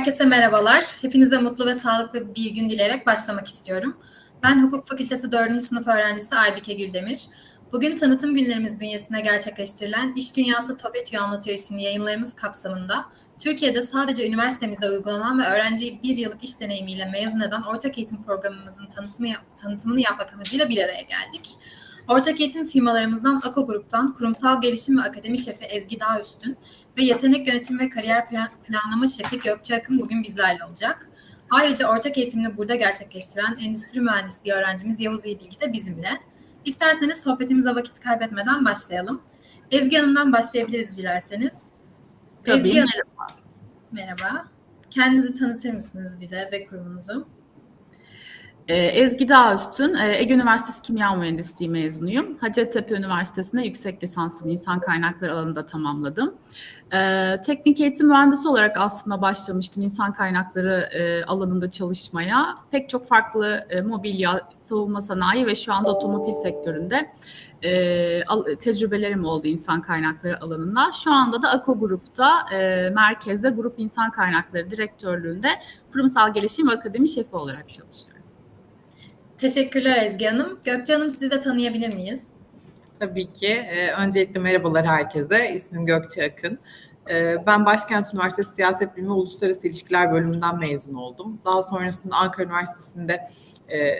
Herkese merhabalar. Hepinize mutlu ve sağlıklı bir gün dileyerek başlamak istiyorum. Ben Hukuk Fakültesi 4. sınıf öğrencisi Aybike Güldemir. Bugün tanıtım günlerimiz bünyesinde gerçekleştirilen İş Dünyası Topetü Anlatıyor isimli yayınlarımız kapsamında Türkiye'de sadece üniversitemizde uygulanan ve öğrenciyi bir yıllık iş deneyimiyle mezun eden ortak eğitim programımızın tanıtımı, tanıtımını yapmak amacıyla bir araya geldik. Ortak eğitim firmalarımızdan Ako Grup'tan kurumsal gelişim ve akademi şefi Ezgi Dağüstün ve yetenek yönetimi ve kariyer planlama şefi Gökçe Akın bugün bizlerle olacak. Ayrıca ortak eğitimini burada gerçekleştiren endüstri mühendisliği öğrencimiz Yavuz İyibilgi de bizimle. İsterseniz sohbetimize vakit kaybetmeden başlayalım. Ezgi Hanım'dan başlayabiliriz dilerseniz. Tabii. Ezgi Hanım, merhaba. Kendinizi tanıtır mısınız bize ve kurumunuzu? Ee, Ezgi Dağüstün, e, Ege Üniversitesi Kimya Mühendisliği mezunuyum. Hacettepe Üniversitesi'nde yüksek lisansını insan kaynakları alanında tamamladım. Ee, teknik eğitim mühendisi olarak aslında başlamıştım insan kaynakları e, alanında çalışmaya. Pek çok farklı e, mobilya, savunma sanayi ve şu anda otomotiv sektöründe tecrübelerim oldu insan kaynakları alanında. Şu anda da Ako Grup'ta merkezde Grup İnsan Kaynakları Direktörlüğünde kurumsal gelişim ve akademi şefi olarak çalışıyorum. Teşekkürler Ezgi Hanım. Gökçe Hanım sizi de tanıyabilir miyiz? Tabii ki. Ee, öncelikle merhabalar herkese. İsmim Gökçe Akın. Ee, ben Başkent Üniversitesi Siyaset Bilimi Uluslararası İlişkiler bölümünden mezun oldum. Daha sonrasında Ankara Üniversitesi'nde e,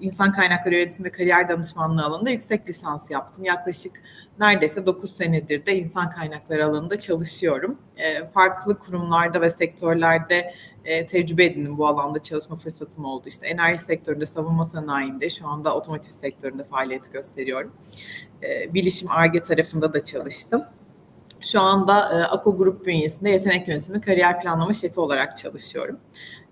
insan kaynakları yönetimi ve kariyer danışmanlığı alanında yüksek lisans yaptım. Yaklaşık neredeyse 9 senedir de insan kaynakları alanında çalışıyorum. E, farklı kurumlarda ve sektörlerde e, tecrübe edindim bu alanda çalışma fırsatım oldu. İşte enerji sektöründe, savunma sanayinde, şu anda otomotiv sektöründe faaliyet gösteriyorum. E, bilişim ARGE tarafında da çalıştım. Şu anda e, Ako Grup bünyesinde yetenek yönetimi, kariyer planlama şefi olarak çalışıyorum.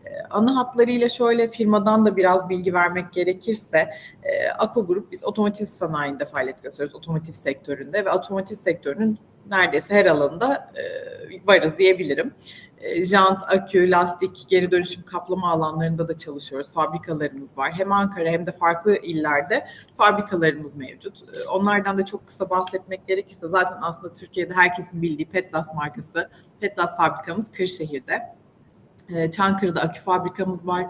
E, ana hatlarıyla şöyle firmadan da biraz bilgi vermek gerekirse e, Ako Grup biz otomotiv sanayinde faaliyet gösteriyoruz, otomotiv sektöründe ve otomotiv sektörünün neredeyse her alanında e, varız diyebilirim. E, jant, akü, lastik, geri dönüşüm kaplama alanlarında da çalışıyoruz. Fabrikalarımız var. Hem Ankara hem de farklı illerde fabrikalarımız mevcut. E, onlardan da çok kısa bahsetmek gerekirse zaten aslında Türkiye'de herkesin bildiği Petlas markası. Petlas fabrikamız Kırşehir'de. E, Çankırı'da akü fabrikamız var.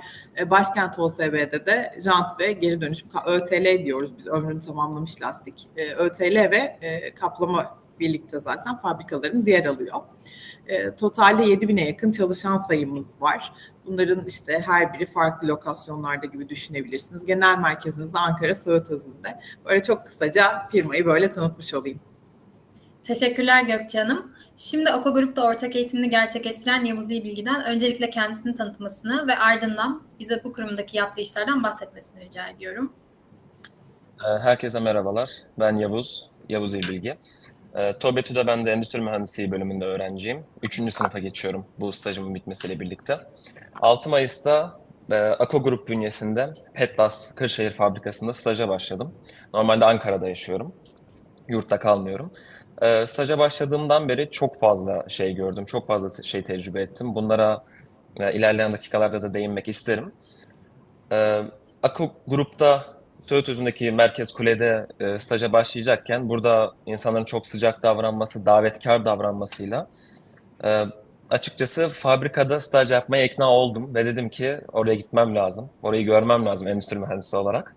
Başkent OSB'de de jant ve geri dönüşüm ÖTL diyoruz biz ömrünü tamamlamış lastik. ÖTL ve kaplama birlikte zaten fabrikalarımız yer alıyor. E, totalde 7 bine yakın çalışan sayımız var. Bunların işte her biri farklı lokasyonlarda gibi düşünebilirsiniz. Genel merkezimiz de Ankara Söğütözü'nde. Böyle çok kısaca firmayı böyle tanıtmış olayım. Teşekkürler Gökçe Hanım. Şimdi Oka Grup'ta ortak eğitimini gerçekleştiren Yavuz Bilgi'den öncelikle kendisini tanıtmasını ve ardından bize bu kurumdaki yaptığı işlerden bahsetmesini rica ediyorum. Herkese merhabalar. Ben Yavuz, Yavuz İlbilgi. E, TOBETÜ'de ben de Endüstri Mühendisliği bölümünde öğrenciyim. Üçüncü sınıfa geçiyorum bu stajımın bitmesiyle birlikte. 6 Mayıs'ta e, Ako Grup bünyesinde Petlas Kırşehir Fabrikası'nda staja başladım. Normalde Ankara'da yaşıyorum. Yurtta kalmıyorum. E, staja başladığımdan beri çok fazla şey gördüm, çok fazla şey tecrübe ettim. Bunlara e, ilerleyen dakikalarda da değinmek isterim. E, Ako Grup'ta Söğüt Özü'ndeki Merkez Kule'de e, staja başlayacakken burada insanların çok sıcak davranması, davetkar davranmasıyla e, açıkçası fabrikada staj yapmaya ikna oldum ve dedim ki oraya gitmem lazım. Orayı görmem lazım endüstri mühendisi olarak.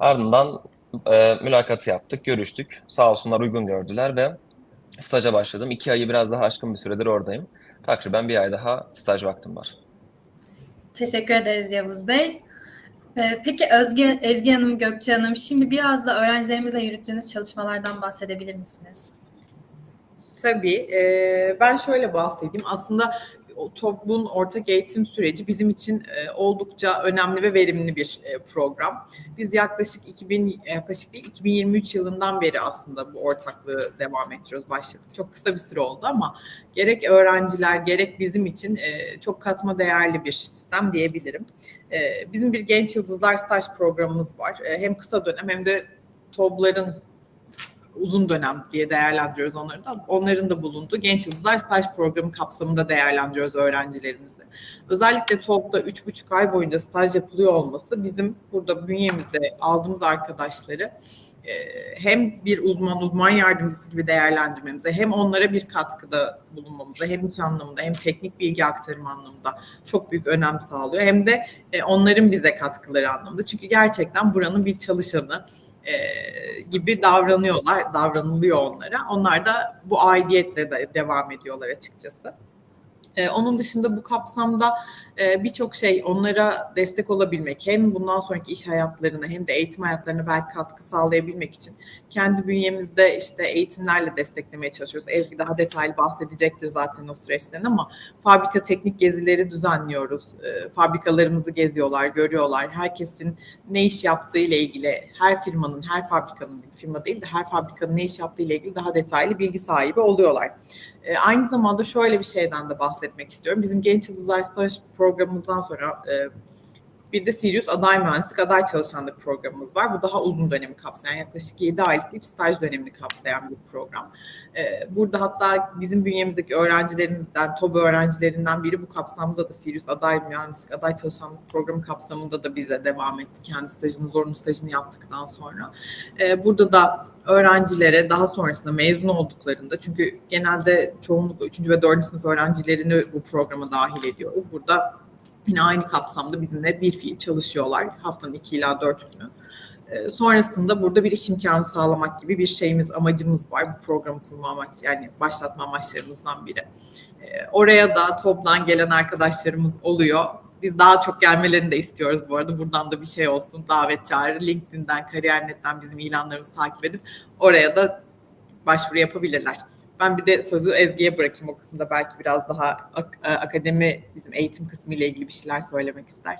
Ardından e, mülakatı yaptık, görüştük. Sağ olsunlar uygun gördüler ve staja başladım. İki ayı biraz daha aşkın bir süredir oradayım. Takriben bir ay daha staj vaktim var. Teşekkür ederiz Yavuz Bey. Ee, peki Özge, Ezgi Hanım, Gökçe Hanım, şimdi biraz da öğrencilerimizle yürüttüğünüz çalışmalardan bahsedebilir misiniz? Tabii. ben şöyle bahsedeyim. Aslında toplumun ortak eğitim süreci bizim için e, oldukça önemli ve verimli bir e, program. Biz yaklaşık 2000 yaklaşık değil 2023 yılından beri aslında bu ortaklığı devam ettiriyoruz. Başladık. Çok kısa bir süre oldu ama gerek öğrenciler gerek bizim için e, çok katma değerli bir sistem diyebilirim. E, bizim bir Genç Yıldızlar staj programımız var. E, hem kısa dönem hem de TOB'ların uzun dönem diye değerlendiriyoruz onları da. Onların da bulunduğu Genç Yıldızlar Staj Programı kapsamında değerlendiriyoruz öğrencilerimizi. Özellikle TOB'da 3,5 ay boyunca staj yapılıyor olması bizim burada bünyemizde aldığımız arkadaşları e, hem bir uzman, uzman yardımcısı gibi değerlendirmemize, hem onlara bir katkıda bulunmamıza, hem iş anlamında hem teknik bilgi aktarımı anlamında çok büyük önem sağlıyor. Hem de e, onların bize katkıları anlamında. Çünkü gerçekten buranın bir çalışanı e, gibi davranıyorlar, davranılıyor onlara. Onlar da bu aidiyetle de devam ediyorlar açıkçası. Ee, onun dışında bu kapsamda e, birçok şey onlara destek olabilmek hem bundan sonraki iş hayatlarına hem de eğitim hayatlarına belki katkı sağlayabilmek için kendi bünyemizde işte eğitimlerle desteklemeye çalışıyoruz. Ezgi daha detaylı bahsedecektir zaten o süreçten ama fabrika teknik gezileri düzenliyoruz. E, fabrikalarımızı geziyorlar, görüyorlar. Herkesin ne iş yaptığı ile ilgili her firmanın, her fabrikanın, firma değil de her fabrikanın ne iş yaptığı ile ilgili daha detaylı bilgi sahibi oluyorlar. E, aynı zamanda şöyle bir şeyden de bahsetmek istiyorum. Bizim Genç Yıldızlar Staj programımızdan sonra e, bir de Sirius aday mühendislik, aday çalışanlık programımız var. Bu daha uzun dönemi kapsayan, yaklaşık 7 aylık bir staj dönemini kapsayan bir program. E, burada hatta bizim bünyemizdeki öğrencilerimizden, TOBA öğrencilerinden biri bu kapsamda da Sirius aday mühendislik, aday çalışanlık programı kapsamında da bize devam etti. Kendi stajını, zorunlu stajını yaptıktan sonra. E, burada da öğrencilere daha sonrasında mezun olduklarında çünkü genelde çoğunlukla 3. ve 4. sınıf öğrencilerini bu programa dahil ediyoruz. Burada yine aynı kapsamda bizimle bir fiil çalışıyorlar haftanın 2 ila 4 günü. Ee, sonrasında burada bir iş imkanı sağlamak gibi bir şeyimiz, amacımız var. Bu programı kurma amaç, yani başlatma amaçlarımızdan biri. Ee, oraya da toplan gelen arkadaşlarımız oluyor. Biz daha çok gelmelerini de istiyoruz bu arada. Buradan da bir şey olsun. Davet çağrı. LinkedIn'den, Kariyer.net'ten bizim ilanlarımızı takip edip oraya da başvuru yapabilirler. Ben bir de sözü Ezgi'ye bırakayım o kısımda belki biraz daha ak- e, akademi bizim eğitim kısmı ile ilgili bir şeyler söylemek ister.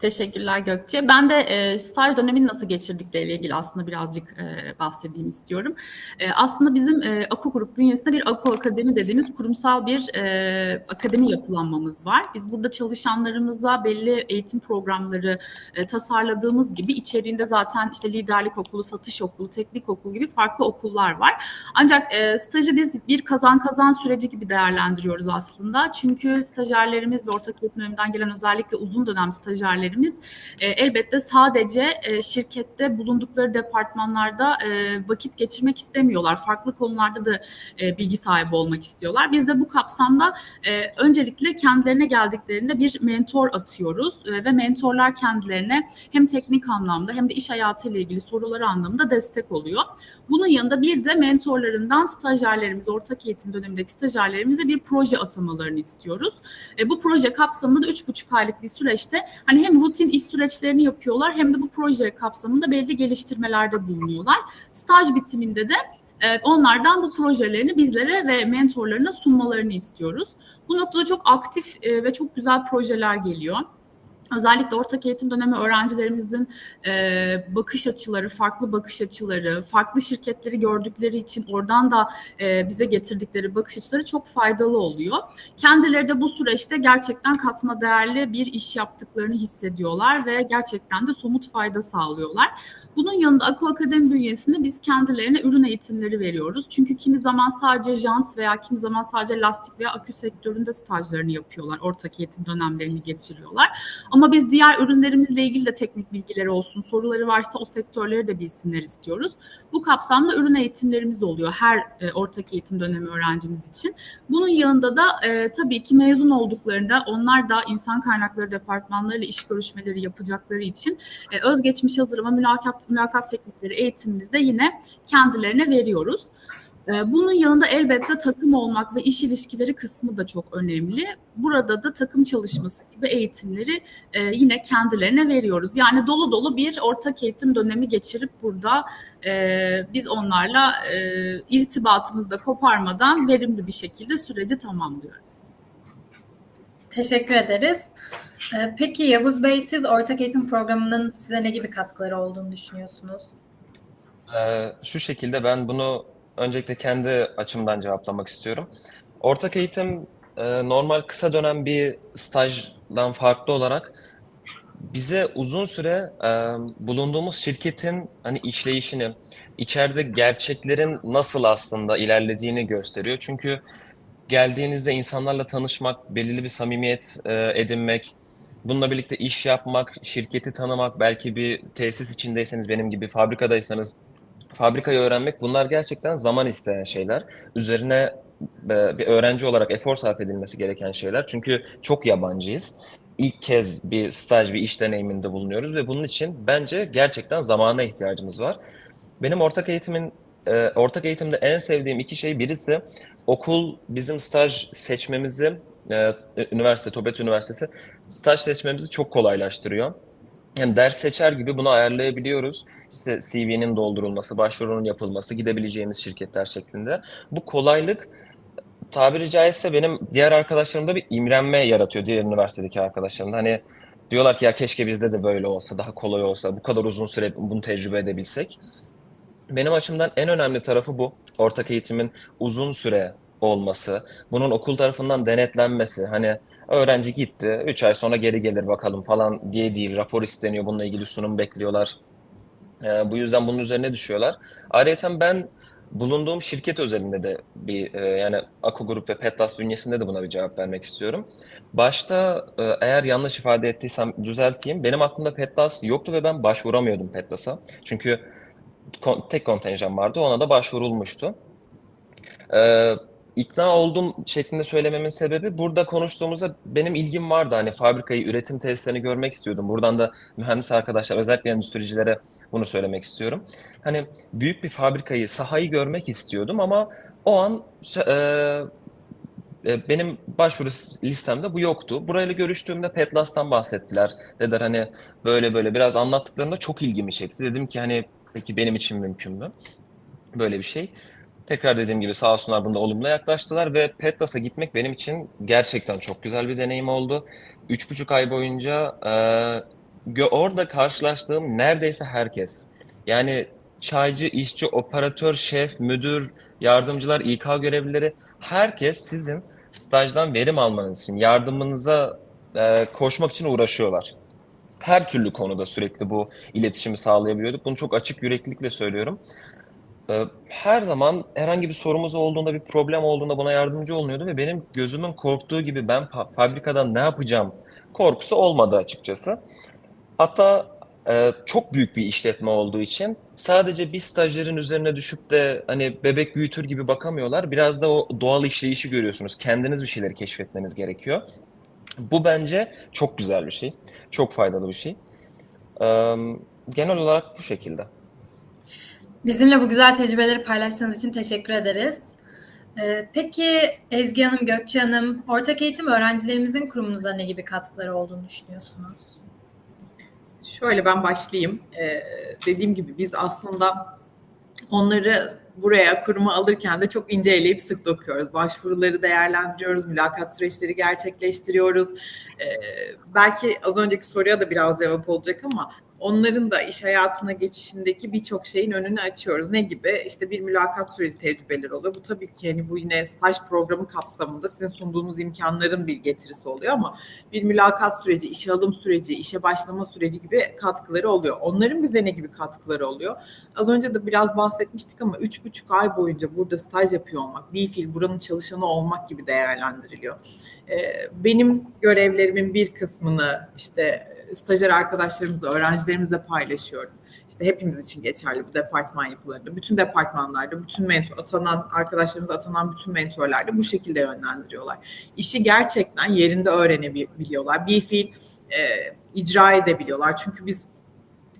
Teşekkürler Gökçe. Ben de e, staj dönemini nasıl geçirdikleriyle ilgili aslında birazcık e, bahsedeyim istiyorum. E, aslında bizim e, AKO Grup bünyesinde bir AKO Akademi dediğimiz kurumsal bir e, akademi yapılanmamız var. Biz burada çalışanlarımıza belli eğitim programları e, tasarladığımız gibi içeriğinde zaten işte liderlik okulu, satış okulu, teknik okul gibi farklı okullar var. Ancak e, stajı biz bir kazan kazan süreci gibi değerlendiriyoruz aslında. Çünkü stajyerlerimiz ve ortak eğitim döneminden gelen özellikle uzun dönem stajyerlerimiz e, elbette sadece e, şirkette bulundukları departmanlarda e, vakit geçirmek istemiyorlar. Farklı konularda da e, bilgi sahibi olmak istiyorlar. Biz de bu kapsamda e, öncelikle kendilerine geldiklerinde bir mentor atıyoruz e, ve mentorlar kendilerine hem teknik anlamda hem de iş hayatıyla ilgili soruları anlamında destek oluyor. Bunun yanında bir de mentorlarından stajyerlerimiz, ortak eğitim dönemindeki stajyerlerimize bir proje atamalarını istiyoruz. E, bu proje kapsamında da 3,5 aylık bir süreçte hani hem rutin iş süreçlerini yapıyorlar hem de bu proje kapsamında belli geliştirmelerde bulunuyorlar. Staj bitiminde de e, onlardan bu projelerini bizlere ve mentorlarına sunmalarını istiyoruz. Bu noktada çok aktif e, ve çok güzel projeler geliyor. Özellikle ortak eğitim dönemi öğrencilerimizin e, bakış açıları, farklı bakış açıları, farklı şirketleri gördükleri için oradan da e, bize getirdikleri bakış açıları çok faydalı oluyor. Kendileri de bu süreçte gerçekten katma değerli bir iş yaptıklarını hissediyorlar ve gerçekten de somut fayda sağlıyorlar. Bunun yanında Akıl Akademi bünyesinde biz kendilerine ürün eğitimleri veriyoruz. Çünkü kimi zaman sadece jant veya kimi zaman sadece lastik veya akü sektöründe stajlarını yapıyorlar. Ortak eğitim dönemlerini geçiriyorlar. Ama biz diğer ürünlerimizle ilgili de teknik bilgileri olsun, soruları varsa o sektörleri de bilsinler istiyoruz. Bu kapsamda ürün eğitimlerimiz oluyor her e, ortak eğitim dönemi öğrencimiz için. Bunun yanında da e, tabii ki mezun olduklarında onlar da insan kaynakları departmanlarıyla iş görüşmeleri yapacakları için e, özgeçmiş hazırlama, mülakat, mülakat teknikleri eğitimimizde yine kendilerine veriyoruz. Ee, Bunun yanında elbette takım olmak ve iş ilişkileri kısmı da çok önemli. Burada da takım çalışması gibi eğitimleri e, yine kendilerine veriyoruz. Yani dolu dolu bir ortak eğitim dönemi geçirip burada e, biz onlarla e, irtibatımızı da koparmadan verimli bir şekilde süreci tamamlıyoruz. Teşekkür ederiz. Ee, Peki Yavuz Bey siz ortak eğitim programının size ne gibi katkıları olduğunu düşünüyorsunuz? Ee, şu şekilde ben bunu öncelikle kendi açımdan cevaplamak istiyorum. Ortak eğitim e, normal kısa dönem bir stajdan farklı olarak bize uzun süre e, bulunduğumuz şirketin hani işleyişini, içeride gerçeklerin nasıl aslında ilerlediğini gösteriyor. Çünkü geldiğinizde insanlarla tanışmak, belirli bir samimiyet e, edinmek, bununla birlikte iş yapmak, şirketi tanımak, belki bir tesis içindeyseniz benim gibi fabrikadaysanız fabrikayı öğrenmek bunlar gerçekten zaman isteyen şeyler. Üzerine e, bir öğrenci olarak efor sarf edilmesi gereken şeyler. Çünkü çok yabancıyız. İlk kez bir staj, bir iş deneyiminde bulunuyoruz ve bunun için bence gerçekten zamana ihtiyacımız var. Benim ortak eğitimin e, ortak eğitimde en sevdiğim iki şey birisi okul bizim staj seçmemizi e, üniversite Tobet Üniversitesi staj seçmemizi çok kolaylaştırıyor. Yani ders seçer gibi bunu ayarlayabiliyoruz. İşte CV'nin doldurulması, başvurunun yapılması, gidebileceğimiz şirketler şeklinde. Bu kolaylık tabiri caizse benim diğer arkadaşlarımda bir imrenme yaratıyor diğer üniversitedeki arkadaşlarımda. Hani diyorlar ki ya keşke bizde de böyle olsa, daha kolay olsa, bu kadar uzun süre bunu tecrübe edebilsek. Benim açımdan en önemli tarafı bu. Ortak eğitimin uzun süre olması, bunun okul tarafından denetlenmesi. Hani öğrenci gitti, 3 ay sonra geri gelir bakalım falan diye değil. Rapor isteniyor, bununla ilgili sunum bekliyorlar. Ee, bu yüzden bunun üzerine düşüyorlar. Ayrıca ben bulunduğum şirket özelinde de bir e, yani Ako Grup ve Petlas bünyesinde de buna bir cevap vermek istiyorum. Başta e, eğer yanlış ifade ettiysem düzelteyim. Benim aklımda Petlas yoktu ve ben başvuramıyordum Petlas'a. Çünkü tek kontenjan vardı, ona da başvurulmuştu. Ee, ikna oldum şeklinde söylememin sebebi burada konuştuğumuzda benim ilgim vardı. Hani fabrikayı, üretim tesislerini görmek istiyordum. Buradan da mühendis arkadaşlar, özellikle endüstricilere bunu söylemek istiyorum. Hani büyük bir fabrikayı, sahayı görmek istiyordum ama o an e, e, benim başvuru listemde bu yoktu. Burayla görüştüğümde Petlas'tan bahsettiler. Dediler hani böyle böyle biraz anlattıklarında çok ilgimi çekti. Dedim ki hani peki benim için mümkün mü? Böyle bir şey. Tekrar dediğim gibi sağ olsunlar bunda olumlu yaklaştılar ve Petlas'a gitmek benim için gerçekten çok güzel bir deneyim oldu. Üç buçuk ay boyunca e, orada karşılaştığım neredeyse herkes. Yani çaycı, işçi, operatör, şef, müdür, yardımcılar, İK görevlileri herkes sizin stajdan verim almanız için, yardımınıza e, koşmak için uğraşıyorlar. Her türlü konuda sürekli bu iletişimi sağlayabiliyorduk. Bunu çok açık yüreklilikle söylüyorum. Ee, Her zaman herhangi bir sorumuz olduğunda, bir problem olduğunda buna yardımcı olunuyordu ve benim gözümün korktuğu gibi ben fa- fabrikadan ne yapacağım korkusu olmadı açıkçası. Hatta e, çok büyük bir işletme olduğu için sadece bir stajyerin üzerine düşüp de hani bebek büyütür gibi bakamıyorlar. Biraz da o doğal işleyişi görüyorsunuz. Kendiniz bir şeyleri keşfetmeniz gerekiyor. Bu bence çok güzel bir şey. Çok faydalı bir şey. Ee, Genel olarak bu şekilde. Bizimle bu güzel tecrübeleri paylaştığınız için teşekkür ederiz. Ee, Peki Ezgi Hanım, Gökçe Hanım, ortak eğitim öğrencilerimizin kurumunuza ne gibi katkıları olduğunu düşünüyorsunuz? Şöyle ben başlayayım. Ee, dediğim gibi biz aslında onları buraya kuruma alırken de çok ince eleyip sık dokuyoruz. Başvuruları değerlendiriyoruz, mülakat süreçleri gerçekleştiriyoruz. Ee, belki az önceki soruya da biraz cevap olacak ama onların da iş hayatına geçişindeki birçok şeyin önünü açıyoruz. Ne gibi? İşte bir mülakat süreci tecrübeleri oluyor. Bu tabii ki hani bu yine staj programı kapsamında sizin sunduğunuz imkanların bir getirisi oluyor ama bir mülakat süreci, işe alım süreci, işe başlama süreci gibi katkıları oluyor. Onların bize ne gibi katkıları oluyor? Az önce de biraz bahsetmiştik ama üç buçuk ay boyunca burada staj yapıyor olmak, bir fiil buranın çalışanı olmak gibi değerlendiriliyor. Ee, benim görevlerimin bir kısmını işte stajyer arkadaşlarımızla, öğrencilerimizle paylaşıyorum. İşte hepimiz için geçerli bu departman yapılarında. Bütün departmanlarda, bütün mentor, atanan arkadaşlarımız atanan bütün mentorlar da bu şekilde yönlendiriyorlar. İşi gerçekten yerinde öğrenebiliyorlar. Bir fiil e, icra edebiliyorlar. Çünkü biz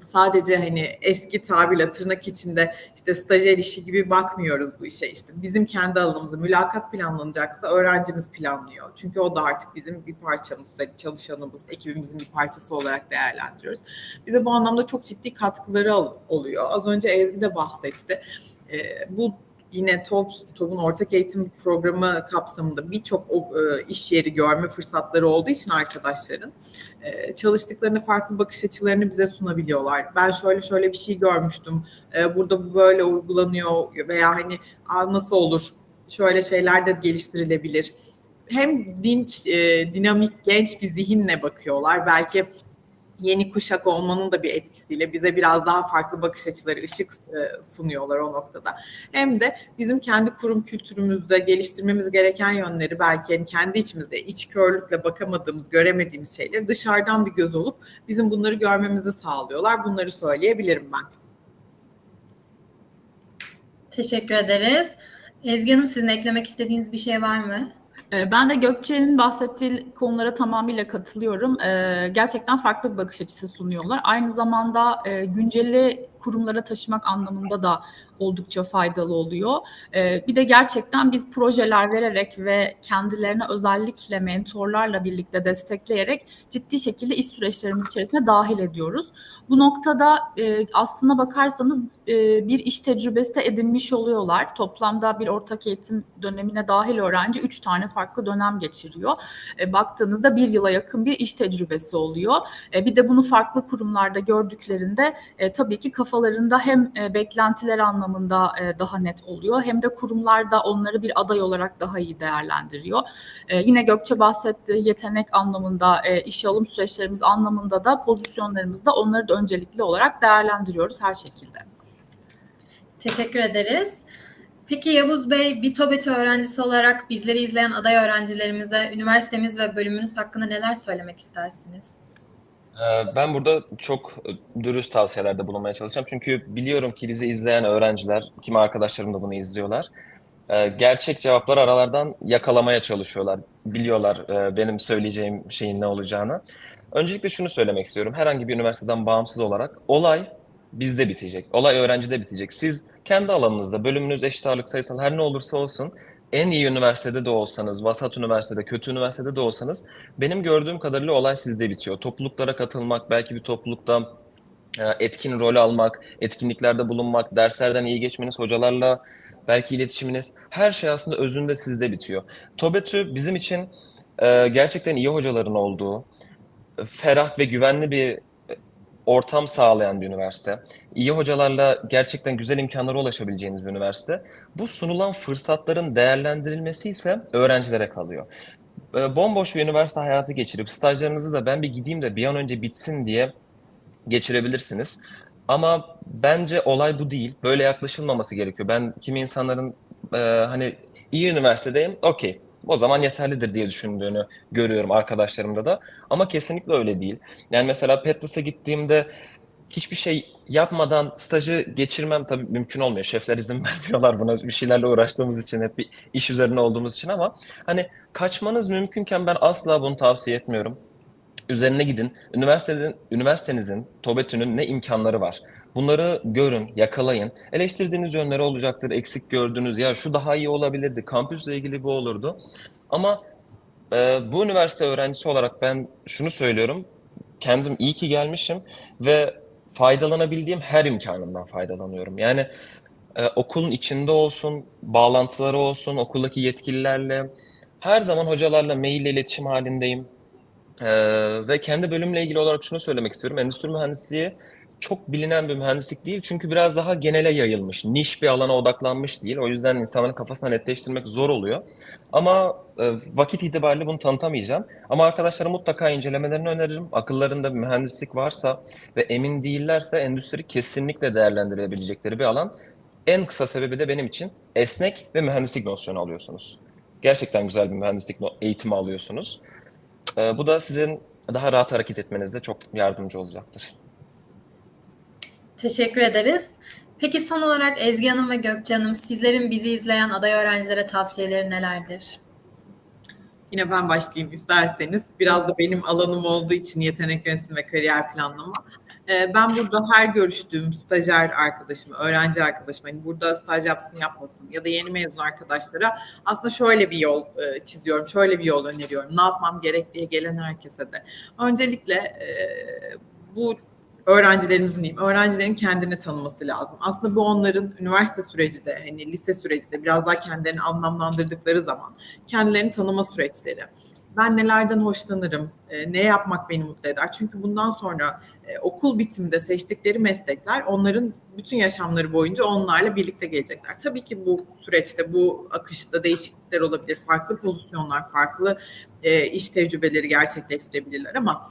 sadece hani eski tabirle tırnak içinde işte stajyer işi gibi bakmıyoruz bu işe. İşte bizim kendi alanımızı mülakat planlanacaksa öğrencimiz planlıyor. Çünkü o da artık bizim bir parçamız, çalışanımız, ekibimizin bir parçası olarak değerlendiriyoruz. Bize bu anlamda çok ciddi katkıları oluyor. Az önce Ezgi de bahsetti. Bu yine TOP, TOP'un ortak eğitim programı kapsamında birçok e, iş yeri görme fırsatları olduğu için arkadaşların e, çalıştıklarında farklı bakış açılarını bize sunabiliyorlar. Ben şöyle şöyle bir şey görmüştüm. E, burada bu böyle uygulanıyor veya hani nasıl olur? Şöyle şeyler de geliştirilebilir. Hem dinç, e, dinamik, genç bir zihinle bakıyorlar. Belki yeni kuşak olmanın da bir etkisiyle bize biraz daha farklı bakış açıları, ışık sunuyorlar o noktada. Hem de bizim kendi kurum kültürümüzde geliştirmemiz gereken yönleri belki kendi içimizde iç körlükle bakamadığımız, göremediğimiz şeyleri dışarıdan bir göz olup bizim bunları görmemizi sağlıyorlar. Bunları söyleyebilirim ben. Teşekkür ederiz. Ezgi Hanım sizin eklemek istediğiniz bir şey var mı? Ee, Ben de Gökçe'nin bahsettiği konulara tamamıyla katılıyorum. Ee, Gerçekten farklı bir bakış açısı sunuyorlar. Aynı zamanda e, günceli kurumlara taşımak anlamında da oldukça faydalı oluyor. Ee, Bir de gerçekten biz projeler vererek ve kendilerine özellikle mentorlarla birlikte destekleyerek ciddi şekilde iş süreçlerimiz içerisine dahil ediyoruz. Bu noktada e, aslına bakarsanız e, bir iş tecrübesi de edinmiş oluyorlar. Toplamda bir ortak eğitim dönemine dahil öğrenci 3 tane farklı dönem geçiriyor. E, baktığınızda bir yıla yakın bir iş tecrübesi oluyor. E, bir de bunu farklı kurumlarda gördüklerinde e, tabii ki kafalarında hem e, beklentiler anlamında e, daha net oluyor hem de kurumlar da onları bir aday olarak daha iyi değerlendiriyor. E, yine Gökçe bahsetti yetenek anlamında, e, işe alım süreçlerimiz anlamında da pozisyonlarımızda onları da öncelikli olarak değerlendiriyoruz her şekilde. Teşekkür ederiz. Peki Yavuz Bey, bir TOBET öğrencisi olarak bizleri izleyen aday öğrencilerimize üniversitemiz ve bölümünüz hakkında neler söylemek istersiniz? Ee, Ben burada çok dürüst tavsiyelerde bulunmaya çalışacağım. Çünkü biliyorum ki bizi izleyen öğrenciler, kimi arkadaşlarım da bunu izliyorlar. Ee, Gerçek cevaplar aralardan yakalamaya çalışıyorlar. Biliyorlar e, benim söyleyeceğim şeyin ne olacağını. Öncelikle şunu söylemek istiyorum. Herhangi bir üniversiteden bağımsız olarak olay bizde bitecek. Olay öğrencide bitecek. Siz kendi alanınızda, bölümünüz eşit ağırlık sayısal her ne olursa olsun en iyi üniversitede de olsanız, vasat üniversitede, kötü üniversitede de olsanız benim gördüğüm kadarıyla olay sizde bitiyor. Topluluklara katılmak, belki bir toplulukta e, etkin rol almak, etkinliklerde bulunmak, derslerden iyi geçmeniz, hocalarla belki iletişiminiz, her şey aslında özünde sizde bitiyor. TOBETÜ bizim için e, gerçekten iyi hocaların olduğu, e, ferah ve güvenli bir ortam sağlayan bir üniversite. İyi hocalarla gerçekten güzel imkanlara ulaşabileceğiniz bir üniversite. Bu sunulan fırsatların değerlendirilmesi ise öğrencilere kalıyor. E, Bomboş bir üniversite hayatı geçirip stajlarınızı da ben bir gideyim de bir an önce bitsin diye geçirebilirsiniz. Ama bence olay bu değil. Böyle yaklaşılmaması gerekiyor. Ben kimi insanların e, hani iyi üniversitedeyim, okey. O zaman yeterlidir diye düşündüğünü görüyorum arkadaşlarımda da. Ama kesinlikle öyle değil. Yani mesela Petlas'a gittiğimde hiçbir şey yapmadan stajı geçirmem tabii mümkün olmuyor. Şefler izin vermiyorlar buna bir şeylerle uğraştığımız için, hep bir iş üzerine olduğumuz için ama hani kaçmanız mümkünken ben asla bunu tavsiye etmiyorum. Üzerine gidin. Üniversitenin, üniversitenizin, TOBETÜ'nün ne imkanları var? Bunları görün, yakalayın. Eleştirdiğiniz yönleri olacaktır, eksik gördüğünüz, ya şu daha iyi olabilirdi, kampüsle ilgili bu olurdu. Ama e, bu üniversite öğrencisi olarak ben şunu söylüyorum, kendim iyi ki gelmişim ve faydalanabildiğim her imkanından faydalanıyorum. Yani e, okulun içinde olsun, bağlantıları olsun, okuldaki yetkililerle, her zaman hocalarla maille iletişim halindeyim. Ee, ve kendi bölümle ilgili olarak şunu söylemek istiyorum. Endüstri mühendisliği çok bilinen bir mühendislik değil. Çünkü biraz daha genele yayılmış, niş bir alana odaklanmış değil. O yüzden insanların kafasına netleştirmek zor oluyor. Ama e, vakit itibariyle bunu tanıtamayacağım. Ama arkadaşlara mutlaka incelemelerini öneririm. Akıllarında bir mühendislik varsa ve emin değillerse endüstri kesinlikle değerlendirebilecekleri bir alan. En kısa sebebi de benim için esnek ve mühendislik nosyonu alıyorsunuz. Gerçekten güzel bir mühendislik eğitimi alıyorsunuz. Ee, bu da sizin daha rahat hareket etmenizde çok yardımcı olacaktır. Teşekkür ederiz. Peki son olarak Ezgi Hanım ve Gökçe Hanım sizlerin bizi izleyen aday öğrencilere tavsiyeleri nelerdir? Yine ben başlayayım isterseniz. Biraz da benim alanım olduğu için yetenek yönetimi ve kariyer planlama. Ee, Ben burada her görüştüğüm stajyer arkadaşım, öğrenci arkadaşım, hani burada staj yapsın yapmasın ya da yeni mezun arkadaşlara aslında şöyle bir yol e, çiziyorum, şöyle bir yol öneriyorum. Ne yapmam gerek diye gelen herkese de. Öncelikle e, bu öğrencilerimizin diyeyim, öğrencilerin kendini tanıması lazım. Aslında bu onların üniversite süreci de, hani lise süreci de biraz daha kendilerini anlamlandırdıkları zaman kendilerini tanıma süreçleri. Ben nelerden hoşlanırım, e, ne yapmak beni mutlu eder? Çünkü bundan sonra e, okul bitiminde seçtikleri meslekler onların bütün yaşamları boyunca onlarla birlikte gelecekler. Tabii ki bu süreçte, bu akışta değişiklikler olabilir, farklı pozisyonlar, farklı e, iş tecrübeleri gerçekleştirebilirler ama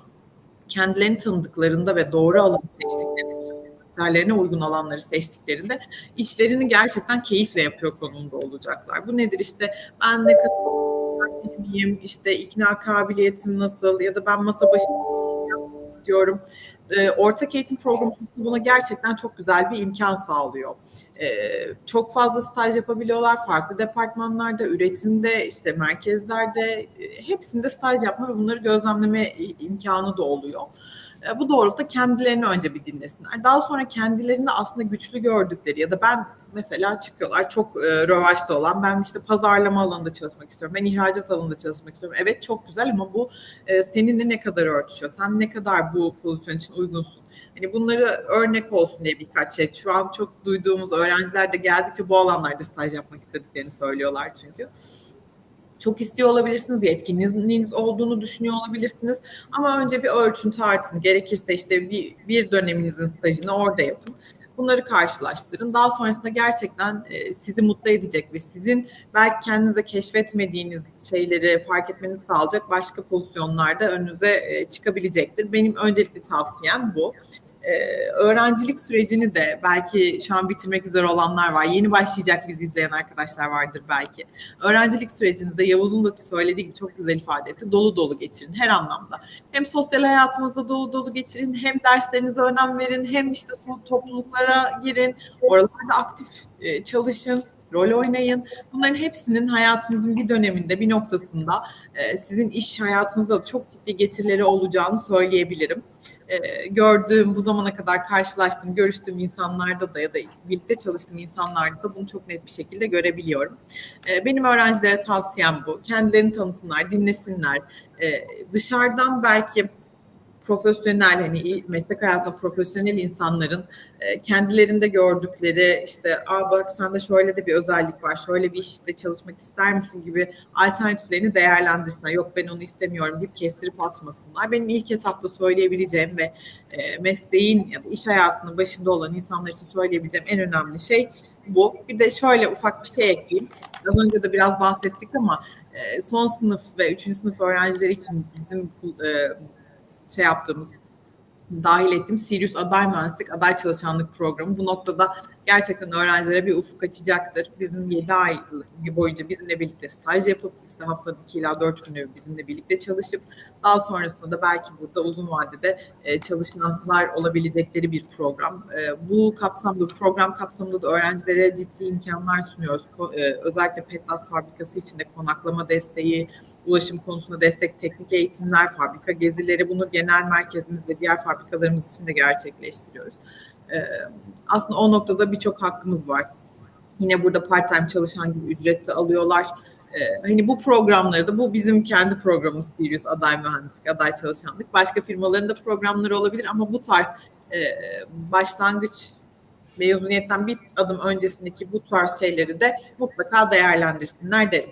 kendilerini tanıdıklarında ve doğru alanı seçtiklerinde, karakterlerine uygun alanları seçtiklerinde işlerini gerçekten keyifle yapıyor konumunda olacaklar. Bu nedir işte ben ne kadar miyim, işte ikna kabiliyetim nasıl ya da ben masa başında bir şey istiyorum. E, ortak eğitim programı buna gerçekten çok güzel bir imkan sağlıyor. E, çok fazla staj yapabiliyorlar farklı departmanlarda, üretimde, işte merkezlerde e, hepsinde staj yapma ve bunları gözlemleme imkanı da oluyor. E, bu doğrultuda kendilerini önce bir dinlesinler. Daha sonra kendilerini aslında güçlü gördükleri ya da ben mesela çıkıyorlar çok e, rövaşta olan ben işte pazarlama alanında çalışmak istiyorum. Ben ihracat alanında çalışmak istiyorum. Evet çok güzel ama bu e, seninle ne kadar örtüşüyor? Sen ne kadar bu pozisyon için uygunsun? Hani bunları örnek olsun diye birkaç şey. Şu an çok duyduğumuz öğrenciler de geldikçe bu alanlarda staj yapmak istediklerini söylüyorlar çünkü çok istiyor olabilirsiniz, yetkinliğiniz olduğunu düşünüyor olabilirsiniz. Ama önce bir ölçün tartın. Gerekirse işte bir, bir döneminizin stajını orada yapın. Bunları karşılaştırın. Daha sonrasında gerçekten e, sizi mutlu edecek ve sizin belki kendinize keşfetmediğiniz şeyleri fark etmenizi sağlayacak başka pozisyonlarda önünüze e, çıkabilecektir. Benim öncelikli tavsiyem bu e, öğrencilik sürecini de belki şu an bitirmek üzere olanlar var. Yeni başlayacak bizi izleyen arkadaşlar vardır belki. Öğrencilik sürecinizde Yavuz'un da söylediği gibi çok güzel ifade etti. Dolu dolu geçirin her anlamda. Hem sosyal hayatınızda dolu dolu geçirin, hem derslerinize önem verin, hem işte topluluklara girin, oralarda aktif e, çalışın rol oynayın. Bunların hepsinin hayatınızın bir döneminde, bir noktasında e, sizin iş hayatınıza çok ciddi getirileri olacağını söyleyebilirim e, gördüğüm, bu zamana kadar karşılaştığım, görüştüğüm insanlarda da ya da birlikte çalıştığım insanlarda da bunu çok net bir şekilde görebiliyorum. E, benim öğrencilere tavsiyem bu. Kendilerini tanısınlar, dinlesinler. E, dışarıdan belki profesyonel hani meslek hayatında profesyonel insanların e, kendilerinde gördükleri işte aa bak sende şöyle de bir özellik var şöyle bir işte çalışmak ister misin gibi alternatiflerini değerlendirsinler. Yok ben onu istemiyorum deyip kestirip atmasınlar. Benim ilk etapta söyleyebileceğim ve e, mesleğin ya da iş hayatının başında olan insanlar için söyleyebileceğim en önemli şey bu. Bir de şöyle ufak bir şey ekleyeyim. Az önce de biraz bahsettik ama e, son sınıf ve üçüncü sınıf öğrencileri için bizim şey yaptığımız dahil ettiğim Sirius Aday Mühendislik Aday Çalışanlık Programı. Bu noktada gerçekten öğrencilere bir ufuk açacaktır. Bizim 7 ay boyunca bizimle birlikte staj yapıp işte haftada 2 ila 4 günü bizimle birlikte çalışıp daha sonrasında da belki burada uzun vadede e, çalışanlar olabilecekleri bir program. E, bu kapsamda, program kapsamında da öğrencilere ciddi imkanlar sunuyoruz. E, özellikle Petlas fabrikası içinde konaklama desteği, ulaşım konusunda destek, teknik eğitimler, fabrika gezileri bunu genel merkezimiz ve diğer fabrikalarımız için de gerçekleştiriyoruz. Aslında o noktada birçok hakkımız var. Yine burada part-time çalışan gibi ücret de alıyorlar. Ee, hani bu programları da bu bizim kendi programımız Sirius aday mühendislik, aday çalışanlık. Başka firmaların da programları olabilir ama bu tarz e, başlangıç mezuniyetten bir adım öncesindeki bu tarz şeyleri de mutlaka değerlendirsinler derim.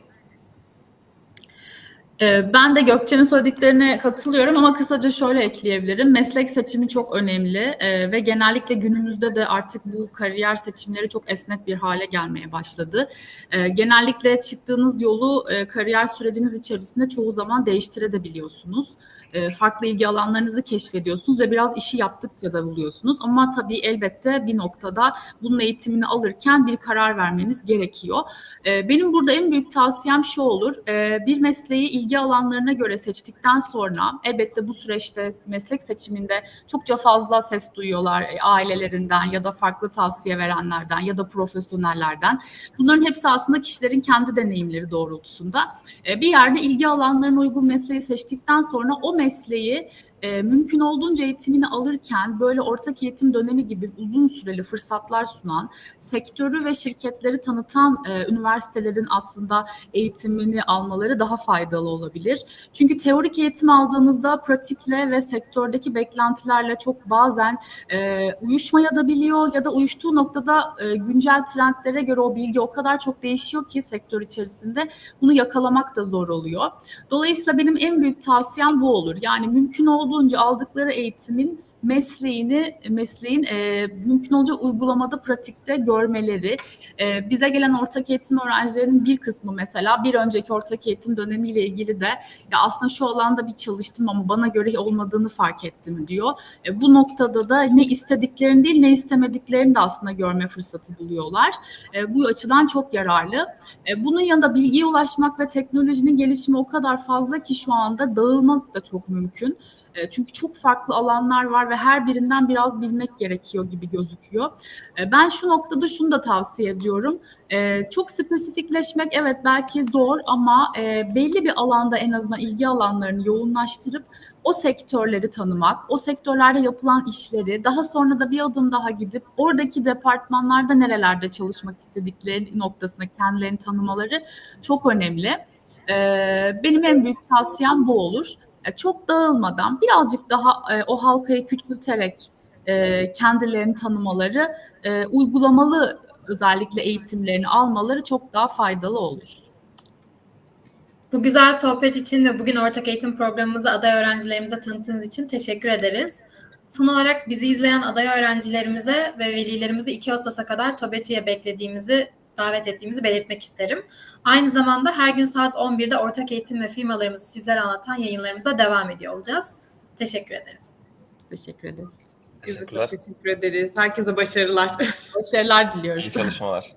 Ee, ben de Gökçe'nin söylediklerine katılıyorum ama kısaca şöyle ekleyebilirim. Meslek seçimi çok önemli ee, ve genellikle günümüzde de artık bu kariyer seçimleri çok esnek bir hale gelmeye başladı. Ee, genellikle çıktığınız yolu e, kariyer süreciniz içerisinde çoğu zaman değiştirebiliyorsunuz. E, farklı ilgi alanlarınızı keşfediyorsunuz ve biraz işi yaptıkça da buluyorsunuz. Ama tabii elbette bir noktada bunun eğitimini alırken bir karar vermeniz gerekiyor. E, benim burada en büyük tavsiyem şu olur. E, bir mesleği ilgi alanlarına göre seçtikten sonra elbette bu süreçte meslek seçiminde çokça fazla ses duyuyorlar ailelerinden ya da farklı tavsiye verenlerden ya da profesyonellerden. Bunların hepsi aslında kişilerin kendi deneyimleri doğrultusunda. Bir yerde ilgi alanlarına uygun mesleği seçtikten sonra o mesleği e, mümkün olduğunca eğitimini alırken böyle ortak eğitim dönemi gibi uzun süreli fırsatlar sunan, sektörü ve şirketleri tanıtan e, üniversitelerin aslında eğitimini almaları daha faydalı olabilir. Çünkü teorik eğitim aldığınızda pratikle ve sektördeki beklentilerle çok bazen e, uyuşmaya da biliyor ya da uyuştuğu noktada e, güncel trendlere göre o bilgi o kadar çok değişiyor ki sektör içerisinde bunu yakalamak da zor oluyor. Dolayısıyla benim en büyük tavsiyem bu olur. Yani mümkün olduğu olduğunca aldıkları eğitimin mesleğini mesleğin e, mümkün olunca uygulamada pratikte görmeleri e, bize gelen ortak eğitim öğrencilerinin bir kısmı mesela bir önceki ortak eğitim dönemiyle ilgili de ya aslında şu alanda bir çalıştım ama bana göre olmadığını fark ettim diyor. E, bu noktada da ne istediklerini değil ne istemediklerini de aslında görme fırsatı buluyorlar. E, bu açıdan çok yararlı. E, bunun yanında bilgiye ulaşmak ve teknolojinin gelişimi o kadar fazla ki şu anda dağılmak da çok mümkün. E, çünkü çok farklı alanlar var ve her birinden biraz bilmek gerekiyor gibi gözüküyor. E, ben şu noktada şunu da tavsiye ediyorum. E, çok spesifikleşmek evet belki zor ama belli bir alanda en azından ilgi alanlarını yoğunlaştırıp o sektörleri tanımak, o sektörlerde yapılan işleri, daha sonra da bir adım daha gidip oradaki departmanlarda nerelerde çalışmak istedikleri noktasında kendilerini tanımaları çok önemli. Benim en büyük tavsiyem bu olur. E, Çok dağılmadan birazcık daha e, o halkayı küçülterek e, kendilerini tanımaları, uygulamalı özellikle eğitimlerini almaları çok daha faydalı olur. Bu güzel sohbet için ve bugün ortak eğitim programımızı aday öğrencilerimize tanıttığınız için teşekkür ederiz. Son olarak bizi izleyen aday öğrencilerimize ve velilerimizi 2 Ağustos'a kadar TOBETÜ'ye beklediğimizi, davet ettiğimizi belirtmek isterim. Aynı zamanda her gün saat 11'de ortak eğitim ve firmalarımızı sizlere anlatan yayınlarımıza devam ediyor olacağız. Teşekkür ederiz. Teşekkür ederiz. Teşekkürler. teşekkür ederiz. Herkese başarılar. Başarılar diliyoruz. İyi çalışmalar.